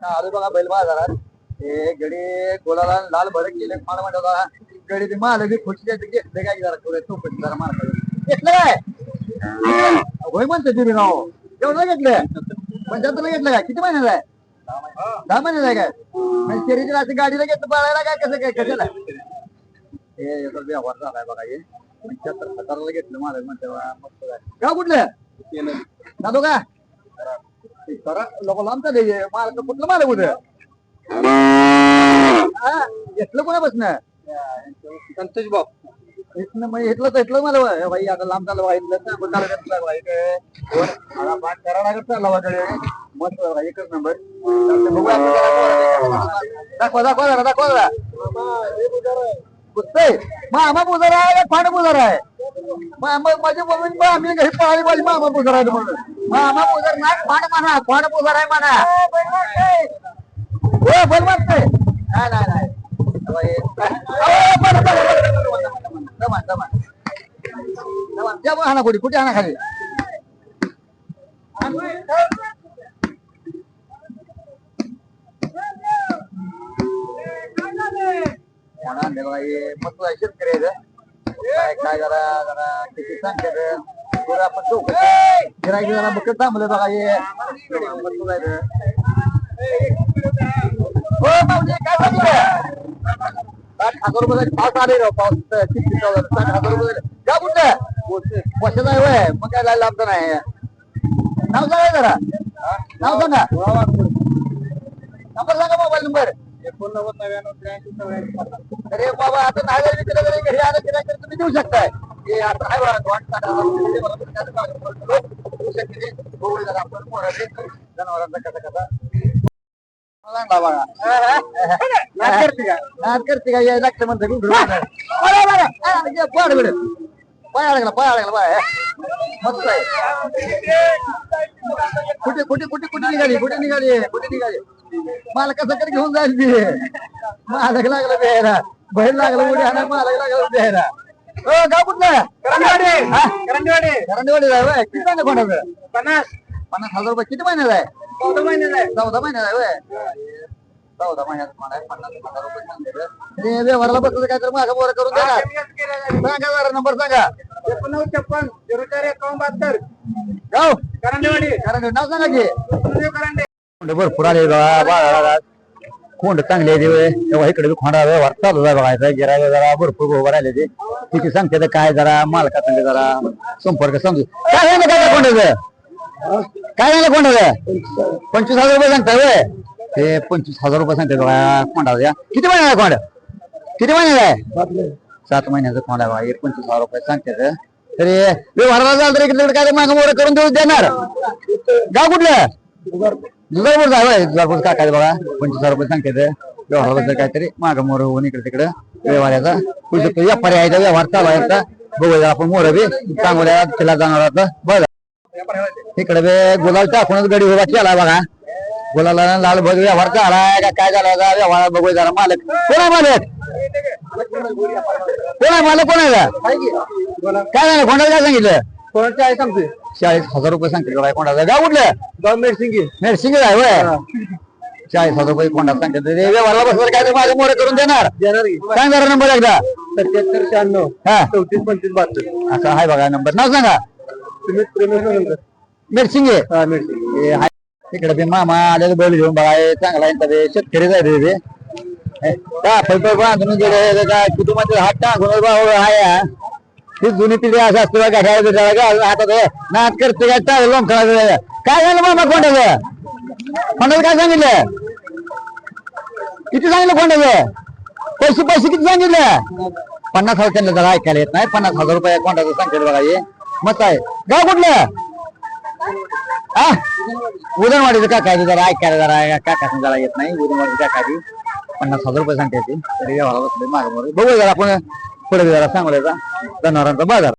आलो बघा बैल बाजारात हे गडी गोलाला लाल भडक केले मला म्हणत होता. गडी ते माल बी खुशी घेतलं काय जरा थोडं चौकशी जरा मार घेतलं काय? होय म्हणतो तुम्ही नाव. एवढं घेतलं? पंच्याहत्तर घेतलं काय? किती महिन्यात आहे? दहा महिन्यात आहे काय? म्हणजे शरीराची रात्री गाडीला घेतलं पळायला काय? कसं काय? कशाला? हे याचा व्यवहार झालाय बघा हे. पंच्याहत्तर हजाराला घेतलं मला म्हणतो मस्त गाव कुठलं? जातो का? लोक लांब चालले माल कुठलं माल कुठं हा, घेतलं कोणा बसन संतोष बाब इथलं मग इथलं तर इथलं मला भाई आता लांब बा कडे. मस्त एकच नंबर. दाखवा दाखवा जरा दाखवा जरा मामा पुजार आहे का? फांड पुजार आहे? मामा माझी मम्मी पण आम्ही घरी पळाली पाहिजे मामा पुजार आहे म्हणून. मामा पुजार नाही फांड म्हणा? फांड पुजार आहे म्हणा? हो बल वाटतंय नाही नाही नाही. अहो, हे- अहो, बरं, बरं, बरं, बरं, बरं, बरं, जमान, जमान. जमान. जा बघ हाना कुठे कुठे हाना खाली हाना आणले मस्त आहे इथं. काय काय जरा जरा किती सांगते थोडं आपण चौक गिरायकी जरा बघत थांबले बघा हे. मस्त आहे. हो माऊली काय सांगितलं साठ हजार रुपये पाऊस आले राव पाऊस किती साठ हजार रुपये का कुठं? वर्षाचा आहे होय. मग काय लायला आमचं नाही. नाव सांगा जरा. नाव सांगा. नंबर सांगा मोबाईल नंबर. एकोणनव्वद नव्याण्णव त्र्याऐंशी चौऱ्याऐंशी अरे बाबा आता जरी तरी घरी आलं तरी तुम्ही देऊ शकताय हे आता आहे बघा बघा. बघू आपण पोराचे जनावरांचा कसा कसा बघा. नाद करते का? नाद करते का? यायला लागतं म्हणतं गुंडूर. पाय अडकला पाय अडकला पाय. मस्त आहे. कुठे कुठे कुठे कुठे निघाली कुठे निघाली? कुठे निघाली? मला कसं तरी घेऊन जाईल ती मालक लागला द्यायला बहीण लागला कुठे आणा मालक लागला द्यायला हो गाव कुठलं? करंडवाडी. करंडवाडी. करंडवाडी होय किती महिने कोणाचं? पन्नास. पन्नास हजार रुपये किती महिन्यात आहे? चौदा महिन्यात आहे. चौदा महिन्यात आहे चौदा महिन्यात मला आहे, पन्नास हजार रुपये सांगितलं. ते व्यवहाराला बसलं काय तर मागं बोर करून देणार. सांगा जरा नंबर सांगा. एकोणनव्वद छप्पन झिरो चार एकावन्न बहात्तर. गाव करंडेवाडी. करंडे नाव सांगा की. कोंड भरपूर आले बघा बाळाला कोंड चांगले आहे तेव्हा इकडे बी खोंडा व्यवहार चालू आहे बघायचा गिरायला जरा भरपूर उभं राहिले ते. किती सांगते ते काय जरा मालका सांगते जरा संपर्क समजू. काय झालं काय कोंडाचं काय झालं कोंडाचं पंचवीस हजार रुपये सांगताय होय. ते पंचवीस हजार रुपये सांगते बघा या किती महिन्याचा कोंड? किती महिन्याचा आहे? सात महिन्याचा कोंडा बघा एक पंचवीस हजार रुपये सांगते तरी व्यवहाराला झालं तर इकडे काय मागं मोर करून देऊ देणार. गाव कुठलं? दुधारपूर जाय होय दुधारपूर बघा पंचवीस हजार रुपये सांगते व्यवहाराला जर काहीतरी मागं मोर होऊन इकडे तिकडे व्यवहाराचा होऊ शकतो. व्यापारी आहे त्या व्यवहार चालू आहे बघूया आपण मोर बी चांगल्या तिला जाणार आता. बघा. इकडे बे गुलाल टाकूनच गडी उभा केला बघा. गुलाला लाल बघ व्यवहार झालाय का काय झाला होता व्यवहार बघू जरा मालक. कोण आहे मालक? कोण आहे मालक कोण आहे का? काय झालं कोणाला काय सांगितलं? कोणाचं आहे सांगते चाळीस हजार रुपये सांगते बघा कोणाचं गाव कुठलं? गाव मेरसिंगी मेरसिंगी आहे होय. चाळीस हजार रुपये कोणाला सांगते ते? व्यवहारला बसवर काय ते माझं मोरे करून देणार. देणार सांग जरा नंबर एकदा. सत्याहत्तर शहाण्णव. हा. चौतीस पंचवीस बहात्तर. असं आहे बघा नंबर. नाव सांगा. मिरसिंगे हे हाय. तिकडे ते मामा आलेले बैल घेऊन बघा हे चांगला आहे ते शेतकरी जाय रे ते हे, का फळफळ बांधून गेले काय कुटुंबातील हात टाकून भाऊ हाय हा. ही जुनी पिढी असं असते बघा घड्याळ बिड्याळ घालून हातात हे. नाच करते काय चालू लोंबखळा काय झालं मामा कोणाचं कोंडाचं काय सांगितलं? किती सांगितलं कोणाचं पैसे पैसे किती सांगितलं? पन्नास हजार त्यांना जरा ऐकायला येत नाही पन्नास हजार रुपये कोणाचं सांगितलं बघा हे. मस्त आहे. गाव कुठलं? हा? उदनवाडीचं काकाची जरा ऐकायला जरा काका जरा येत नाही. उदनवाडीचं काकाची पन्नास हजार रुपये सांगते येते तरी व्यवहार बसले मागं बघू जरा आपण पुढे जरा सांगूया जनावरांचा बाजार.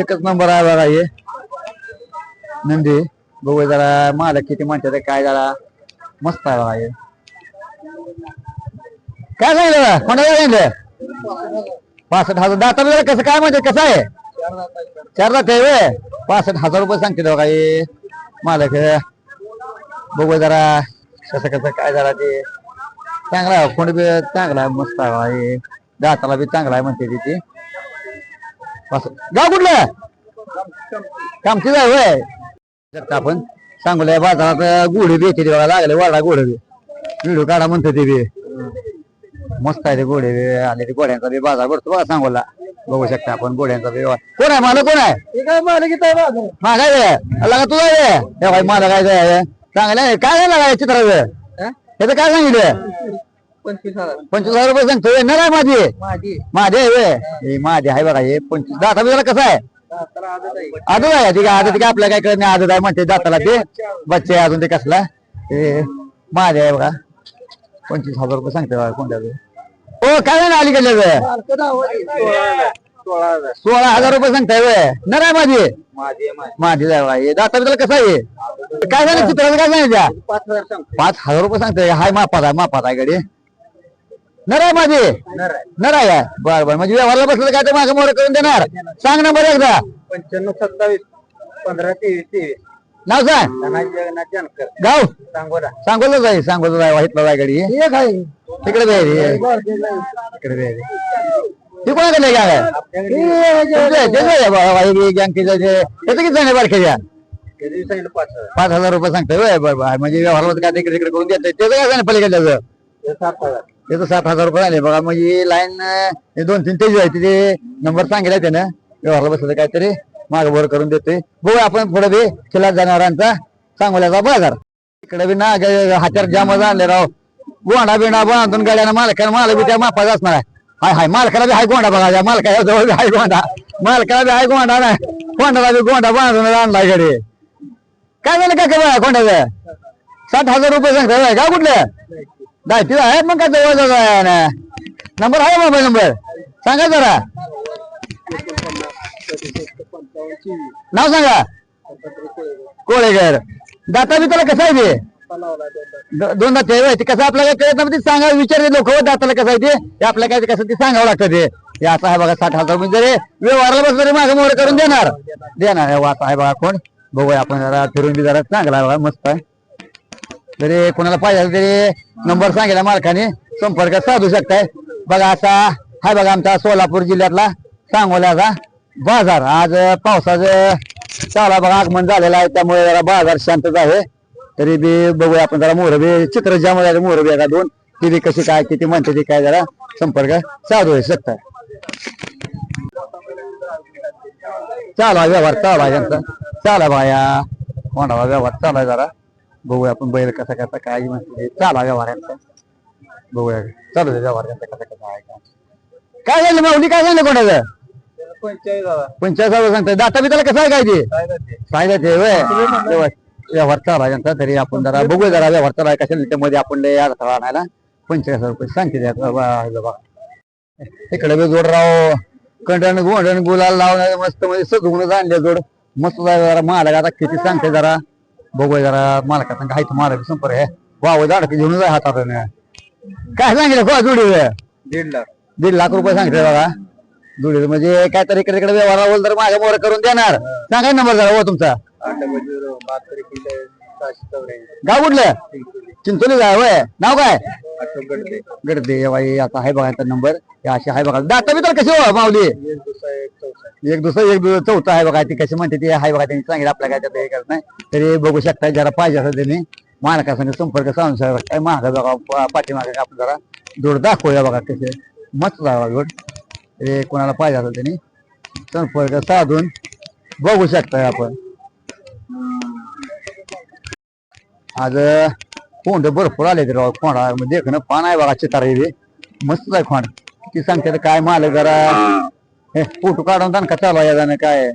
एकच नंबर आहे बघा हे. नंदी बघू जरा मालक किती म्हणतात काय जरा मस्त आहे बघा हे. काय सांगितलं? कोणाला सांगितलं? पासष्ट हजार. दाता जरा कसं काय म्हणजे कसं आहे? चार लाख आहे पासष्ट हजार रुपये सांगते बघा हे मालक बघू जरा कसं कसं काय जरा ते. चांगला आहे कोणी बी चांगला आहे मस्त आहे दाताला बी चांगला आहे म्हणते तिथे असं. गाव कुठलं? कामची जाय होय? तर आपण. सांगूया बाजारात गोडे बी येते बघा लागले वाडा गोडे बी. व्हिडिओ काढा म्हणते ते बी. मस्त आहे ते गोडे बी. आले ते गोड्यांचा बी बाजार भरतो बघा सांगोला. बघू शकता आपण गोड्यांचा व्यवहार. कोण आहे मला कोण आहे? काय मालक आहे आहे तुझा आहे हे भाई मला काय आहे चांगलं आहे. काय झालं काय चित्राचं? त्याचं काय सांगितलं पंचवीस हजार. पंचवीस हजार रुपये सांगतोय. ना काय माझी? माझी. माझे आहे. हे माझे आहे बघा हे पंचवीस. दाता बिजाला कसं आहे? आदत आहे. आहे. ठीक आहे आदत काय आपल्याला काय कळत नाही. आदत आहे म्हणते दाताला ते. बच्चे आहे अजून ते कसला? ते माझे आहे बघा. पंचवीस हजार रुपये सांगते बघा कोणत्या हो काय नाही अलीकडे सोळा हजार रुपये सांगताय वय ना माझी माझी माझी माझी आहे दाता आहे? काय झालं? चित्राचं काय सांगितलं पाच हजार पाच हजार रुपये सांगताय. हाय मापात आहे मापात आहे गाडी. नर आहे माझी नर आहे काय? बर बर. म्हणजे व्यवहारला बसलं काय ते मागे मोर करून देणार. सांग नंबर एकदा. पंच्याण्णव सत्तावीस पंधरा तेवीस तेवीस. नाव जानकर. गाव? सांगोला. सांगोला जाई सांगोला जाय वाहितला जाय गाडी. एक आहे तिकडे रे. ती कोणाकडे गॅंग आहे. तुमचं- त्याचं आहे बा- बा- गॅंगचं जे- त्याचं किती बारखेच्या पाच हजार. रुपये सांगतोय म्हणजे व्यवहारला काय तिकडे तिकडे करून देतोय. त्याचं काय हे सात हजार. त्याचं सात हजार रुपये आले. बघा म्हणजे लाईन दोन तीन तेज आहे तिथे नंबर सांगितला त्यानं. व्यवहारला बसलं काहीतरी. मागभर करून देतोय. बघू आपण पुढे बी केला जाणारांचा सांगोल्याचा बाजार. इकडे बी ना हात्यार जाम आणले राव. गोंडा बिंडा बांधून गाड्यानं मालकानं माल बी त्या मापाच असणार आहे. हाय हाय मालकाला बी हाय गोंडा बघा मालकाच्या जवळ बी हाय गोंडा. मालकाला बी हाय गोंडा नाही गोंडाला बी गोंडा बांधून आणला घरी. काय झालं काय बघा गोंड्याचं? साठ हजार रुपये सांगता का कुठलं? दायती आहे मग काय जवळ आहे ना? नंबर आहे मोबाईल नंबर? सांगा जरा. नाव सांगा. कोळेकर दाता बी त्याला कसं आहे ते द- दोन दाते आहे. होय. ते कसं आपल्याला कळत नाही ते सांगा विचारते लोक दाताला कसं आहे ते. हे आपल्याला काय कसं ते सांगावं लागतं ते. हे असं आहे बघा साठ हजार म्हणजे जरी व्यवहारला बसलं तरी मागे मोर करून देणार. देणार. हे वाचा आहे बघा कोण. बघूया आपण जरा फिरून बी जरा चांगला आहे बघा मस्त आहे. जरी कोणाला पाहिजे असेल तरी नंबर सांगितला मालकाने. संपर्क साधू शकताय. बघा असा हाय बघा आमचा सोलापूर जिल्ह्यातला सांगोल्याचा बाजार. आज पावसाचं चाला बघा आगमन झालेलं आहे त्यामुळे जरा बाजार शांतच आहे. तरी बी बघूया आपण जरा मोहरबी चित्र ज्यामुळे मोहरबी एका दोन. ती बी कशी काय किती म्हणते ती काय जरा संपर्क साधू शकताय चाला व्यवहार चालू आहे त्यांचा चाला बाया कोणाला व्यवहार चालू आहे जरा. बघूया आपण बैल कसा कसा काय म्हणते चाला व्यवहार यांचा. बघूया. चालू आहे व्यवहार यांचा कसा कसा आहे काय झालं माऊली? काय झालं कोणाचं? पंचेचाळीस हजार सांगताय. दाता बी त्याला कसं आहे काय ते? काय फायदा ते. व्यवहार व्यवहार चालू आहे त्यांचा तरी आपण जरा बघूया जरा व्यवहार चालू आहे कशाला त्यामध्ये आपण लय अडथळा आणायला. पंचेचाळीस हजार रुपये सांगते बाबा, बघा. इकडे बी जोड राव. कंडन गोंडन गुलाल लावून मस्त मध्ये. सजवूनच आणले जोड. मस्त जरा मालक आता किती सांगते जरा. बघूया जरा मालका सांग हाय मालक संपर्क आहे. वाव झाड घेऊन जाय हातात. काय सांगितलं? जोडी दीड लाख. दीड लाख रुपये सांगते बघा. जोडी म्हणजे काय तर इकडे इकडे व्यवहार तर माझ्या मोर करून देणार. सांगा नंबर झाला हो तुमचा. गाव कुठलं? चिंचोली जाय आहे नाव काय? गडदे. बाई आता आहे बघा नंबर. अशी असे आहे बघा. दाता बी तर कशी हो माऊली? एक एक दुसरं एक दुसरं चौथा आहे बघा. ती कशी म्हणते ती आहे बघा. त्यांनी सांगितलं आपल्या काय त्यात हे करत नाही. तरी बघू शकता जरा पाहिजे असं त्यांनी. मालकासंग संपर्क साधून शकता. काय महाग बघा पाठीमागे आपण जरा. जोड दाखवूया बघा कसे मस्त जावा जोड हे कोणाला पाहिजे असेल त्यांनी संपर्क साधून बघू शकताय आपण. आज कोंड भरपूर आले ते राव खोंडा म्हणजे देखणं पान आहे बघा चितारा हे मस्त आहे खोंड किती सांगते तर काय माल जरा हे फोटो काढून जाण का चालू आहे जाणं काय?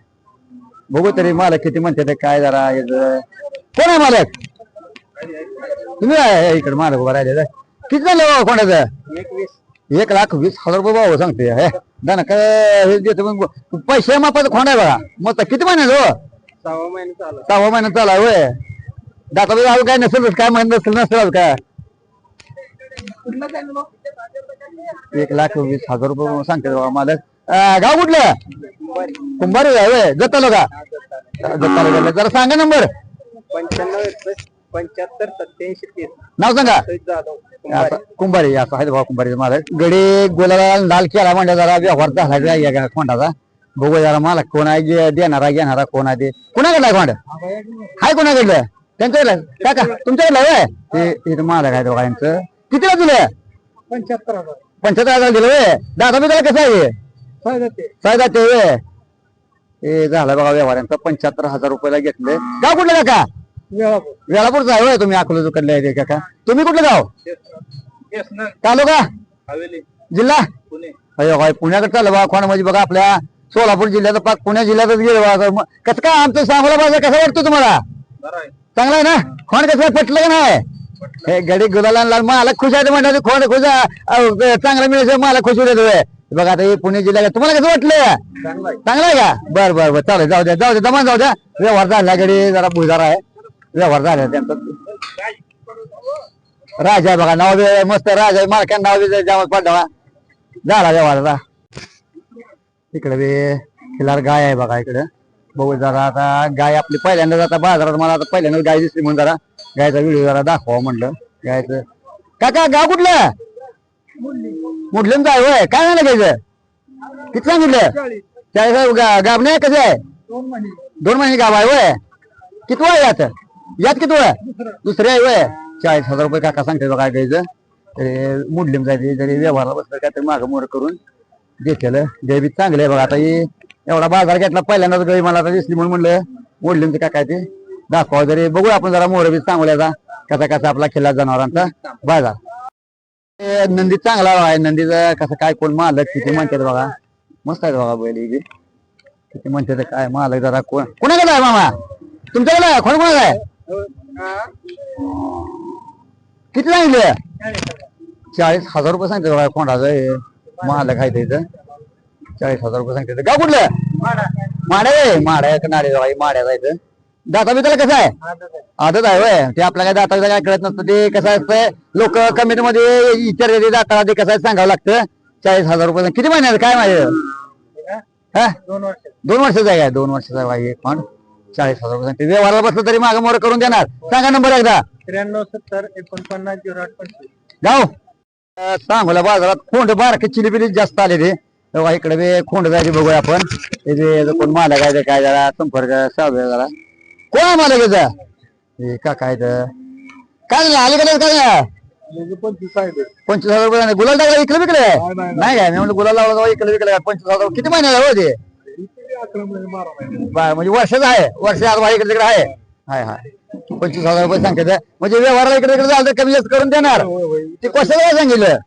बघू तरी मालक किती म्हणते ते काय जरा याचं. कोण आहे मालक? तुम्ही आहे इकडे मालक उभा राहिले किती झालं बाबा कोणाचं एक लाख वीस हजार रुपये भाऊ सांगते हे. दाना काय हे देतो मग पैसे मापाचं खोंड आहे बघा. मग किती महिन्यात हो? सहा महिने चालू सहावा महिना चाला होय. दाता बी काय नसेल काय म्हणत नसेल नसेल काय. एक लाख वीस हजार रुपये सांगते बाबा मालक. अं, गाव कुठलं? कुंभारी. आहे होय. जत्ता का? जत्ता जरा सांगा नंबर. पंच्याण्णव पंच्याहत्तर सत्याऐंशी तीस. नाव सांगा. जाधव. कुंभारी. असं आहे भाऊ कुंभारी मला गडी गोलाला लाल केला म्हणजे जरा व्यवहार झाला आहे या खोंडाचा बघू जरा मला कोण आहे देणारा घेणारा कोण आहे ते. कुणाकडला आहे खोंड हाय कोणाकडलं? त्यांच्याकडलं? काका तुमच्याकडलं आहे ते इथं मला काय दोघांचं कितीला दिलं? पंच्याहत्तर हजार. पंच्याहत्तर हजार दिलं वे दादा बी त्याला कसं आहे? फायदा ते वे हे झालं बघा व्यवहारांचं पंच्याहत्तर हजार रुपयाला घेतले. गाव कुठलं काका? वेळापूर. होय तुम्ही अकोला कडले आहे ते काका तुम्ही कुठलं गाव? तालुका? जिल्हा? पुणे अयो भाई पुण्याकडे चाललं बा खोण म्हणजे बघा आपल्या सोलापूर जिल्ह्यात पाक पुणे जिल्ह्यातच गेलं बा. कसं काय आमचं सांगोला बाजार कसा वाटतो तुम्हाला? चांगला आहे ना? खोण कसं पटलं का नाही? हे गडी गुलाला लाल मला खुश आहे म्हणतात खोण खुश चांगला मिळायचं मला खुश होते बघा आता हे पुणे जिल्ह्यात तुम्हाला कसं वाटलं? चांगला आहे. का? बर बर बर. चालेल जाऊ द्या जाऊ द्या. दमान जाऊ द्या. व्यवहार झाला गडी जरा भुजार आहे. व्यवहार झाला त्यांचा राजा आहे बघा नाव बी मस्त राजा आहे नाव बी जामत पडला झाला व्यवहाराचा इकडे बी खिलार गाय आहे बघा इकडे. बघू जरा आता गाय आपली पहिल्यांदा आता बाजारात मला आता पहिल्यांदा गाय दिसली म्हणून जरा. गायचा व्हिडिओ जरा दाखवा म्हणलं. गायचं. काका गाव कुठलं? मुठलं जाय होय. काय झालं गायचं? किती सांगितलं चाळीस. गाब नाही कसं आहे? दोन महिने. गाव आहे होय. किती वय आता? यात किती वय? दुसरे वय? चाळीस हजार रुपये काका सांगते बघा गायचं तरी मुडलीम जायचे जरी व्यवहारला बसलं काय तरी मागं मोर करून घेतलेलं गाय बी चांगलं आहे बघा आता ही एवढा बाजार घेतला पहिल्यांदाच गाई मला आता दिसली म्हणून म्हणलं मुडलीमचं काय काय ते. दाखवा जरी बघू आपण जरा मोर बी चांगल्याचा कसा कसा आपला खिल्ला जनावरांचा बाजार. नंदी चांगला आहे नंदीचं कसं काय कोण मालक किती म्हणतात बघा. मस्त आहे बघा बैल ही किती म्हणते काय मालक जरा कोण कोणाकडे आहे मामा? तुमच्याकडे आहे? कोण कोणाकडे आहे? किती सांगितले? चाळीस हजार रुपये सांगते बघा कोणाचं हे. मालक आहे ते इथं? चाळीस हजार रुपये सांगते. गाव कुठलं? माड्या आहे. माड्या नाडे बघा माड्या जायचं दाता बी त्याला कसं आहे? आदत आहे वय ते आपल्याला काय दाता काय कळत नसतं. ते कसं असतं लोक कमेंटमध्ये विचारले दाताला ते कसं आहे सांगावं लागतं. चाळीस हजार रुपये किती महिन्यात काय माझे हा दोन वर्ष. दोन वर्षाचा आहे काय? दोन वर्षाचा आहे एक पण चाळीस हजार रुपये सांगते. व्यवहाराला बसलं तरी मागं मोर करून देणार. सांगा नंबर एकदा. त्र्याण्णव सत्तर एकोणपन्नास झिरो आठ पंचवीस. अं, सांगोला बाजारात खोंड बारके चिलीपिली जास्त आले ते तेव्हा इकडे बी खोंड जायचे बघूया आपण. ते जो कोण मालक आहे ते काय जरा संपर्क सावूया जरा. कोण आहे मालक याचा हे का काय तर काय झालं अलीकडे काय? झालं? पंचवीस आहे पंचवीस हजार रुपये गुलाल टाकला इकडे विकले नाही, काय मी म्हणलं गुलाल लावला तेव्हा इकडे विकले पंचवीस हजार किती महिन्याला हो ते बारा म्हणजे वर्षाचं आहे. वर्ष आज इकडे तिकडे आहे. हाय हाय. पंचवीस हजार रुपये सांगते ते. म्हणजे व्यवहाराला इकडे तिकडे झालं तर कमी जास्त करून देणार. ते कशाला काय सांगितलं?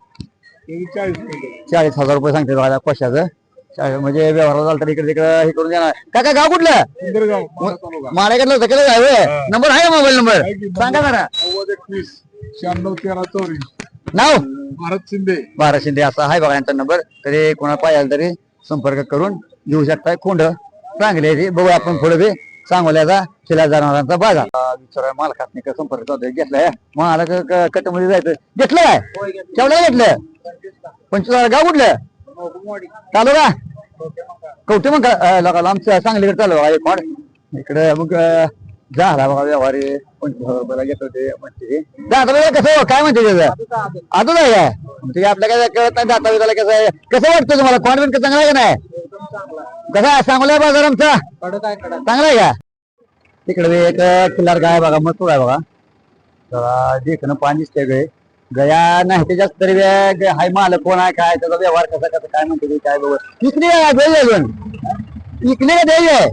चाळीस हजार रुपये सांगते बघा कशाचं? चाळीस म्हणजे व्यवहाराला झालं तर इकडे तिकडे हे करून देणार. काका गाव कुठलं? इंदरगाव माढा तालुका. माड्याकडलं होतं केलं आहे नंबर आहे मोबाईल नंबर? सांगा जरा. शहाण्णव तेरा चौऱ्याऐंशी. नाव? भारत शिंदे. बारा शिंदे असा आहे बघा यांचा नंबर. तरी कोणा पाहिजे तरी संपर्क करून घेऊ शकताय. खोंड चांगले आहे बघू आपण पुढे बी सांगोल्याचा शिला जनावरांचा बाजार विचारा मालकात का संपर्क चालतोय घेतलाय? मालक कटमध्ये जायचं. घेतलं काय केवढं घेतलं? पंचवीस हजार. गाव कुठलं? चालू का कवटे मग लोकांना आमच्या सांगलीकडे चालू एक माड इकडे मग झाला बघा व्यवहार. पंचवीस हजार रुपयाला घेत होते म्हणते. कसं? काय म्हणते त्याचं? आहे काय आपल्या काय कळत नाही दाता कसं आहे? कसं वाटतं तुम्हाला? कॉन्फिडन्स चांगला आहे का नाही? कसा आहे? बाजार आमचा? कडक आहे कडक. चांगला आहे का? तिकडे बी एक किल्लार गाय बघा मस्त आहे बघा. जरा देखणं पाणी दिसते गे गया नाही त्याच्यात तरी हाय माल कोण आहे काय त्याचा व्यवहार कसा कसा काय म्हणते ते काय बघ. इकडे आहे द्यायची अजून. इकडे द्यायची आहे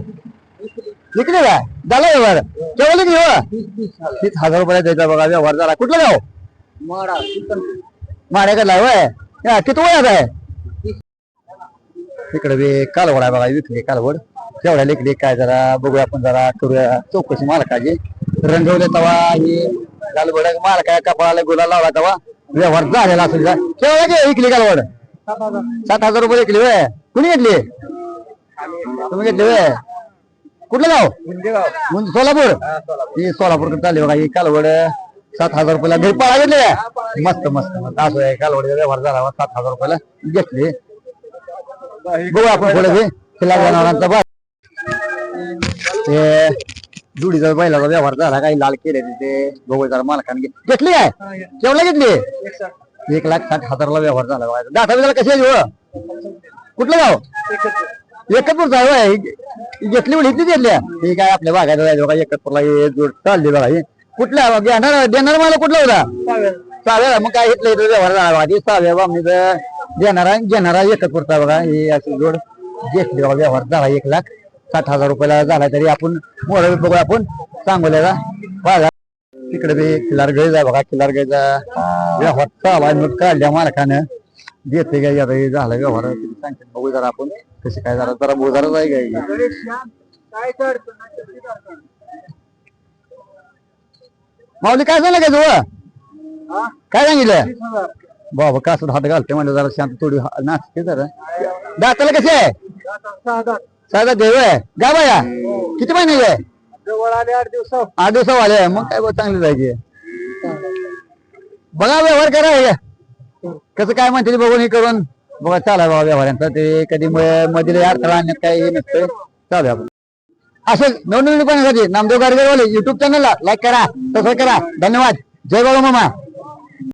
इकडे काय झाला व्यवहार? केवढं की हो? तीस हजार रुपये द्यायचा बघा व्यवहार झाला. कुठलं गाव माडा माड्याकडला होय? या, किती वयात आहे? तिकडे बी कालवड आहे बघा विकली कालवड केवढ्या लिकली काय जरा बघूया आपण जरा करूया चौकशी मालकाची. रंगवले तवा ही कालवड मालका कपाळाला गुला लावला तवा. व्यवहार झालेला असेल का केवढा घे विकली कालवड सात हजार रुपये विकली वय कुणी घेतली? तुम्ही घेतली वय कुठलं गाव? म्हणजे सोलापूर. ही सोलापूर चालली बघा ही कालवड सात हजार रुपयाला घरी पाळा घेतली. मस्त मस्त मस्त. असं आहे कालवडीचा व्यवहार झाला सात हजार रुपयाला घेतली. बघू आपण बी तिला जनावरांचा बस ते जुडीचा बैलाचा व्यवहार झाला काही लाल केले ते बघू जरा मालकाने घेतली काय? केवढा घेतली? एक लाख साठ. हजारला व्यवहार झाला बघा. दाता बिजाला कशी आहे? कुठलं गाव? आहे. ही घेतली म्हणजे इथली घेतल्या ही काय आपल्या भागायला जायचं बघा. एकत्रला हे जोड चालली बघा ही. कुठल्या? घेणार देणार मला कुठला होता? सहाव्या. मग काय घेतलं इथं व्यवहार झाला बघा. सहाव्या बामणीचं. देणारा घेणारा एकच पुरता बघा. हे अशी जोड घेतली बघा व्यवहार झाला एक लाख साठ हजार रुपयाला झाला तरी आपण मोर बघू आपण. सांगोल्याला बाजार तिकडे बी किल्लार गैज बघा. किल्लार गैजा व्यवहार चालू नोट काढल्या मालकानं. देते काय? आता हे झाला व्यवहार. सांगते बघू जरा आपण कसे काय जरा जरा जाय काय? माऊली काय झालं काय तुझं काय सांगितलं? बाबा कसं हात घालते म्हणजे जरा शांत थोडी हा- नाचते जरा. दाताला कसे आहे? साधा देव आहे. गा बाया किती महिने आहे? जवळ आले आठ दिवस आठ दिवसा आले. मग काय चांगली जायची बघा व्यवहार करा हे. कसं काय म्हणते ते बघून हे करून. बघा चाला बाबा व्यवहारांचा. ते कधी मध्ये अडथळा आणण्यात काही हे नसतं चालू आपण. असं नवनवीन पाहण्यासाठी नामदेव गाडगेवाले युट्यूब चॅनलला लाईक करा सबस्क्राईब करा. धन्यवाद. जय बाबा मामा.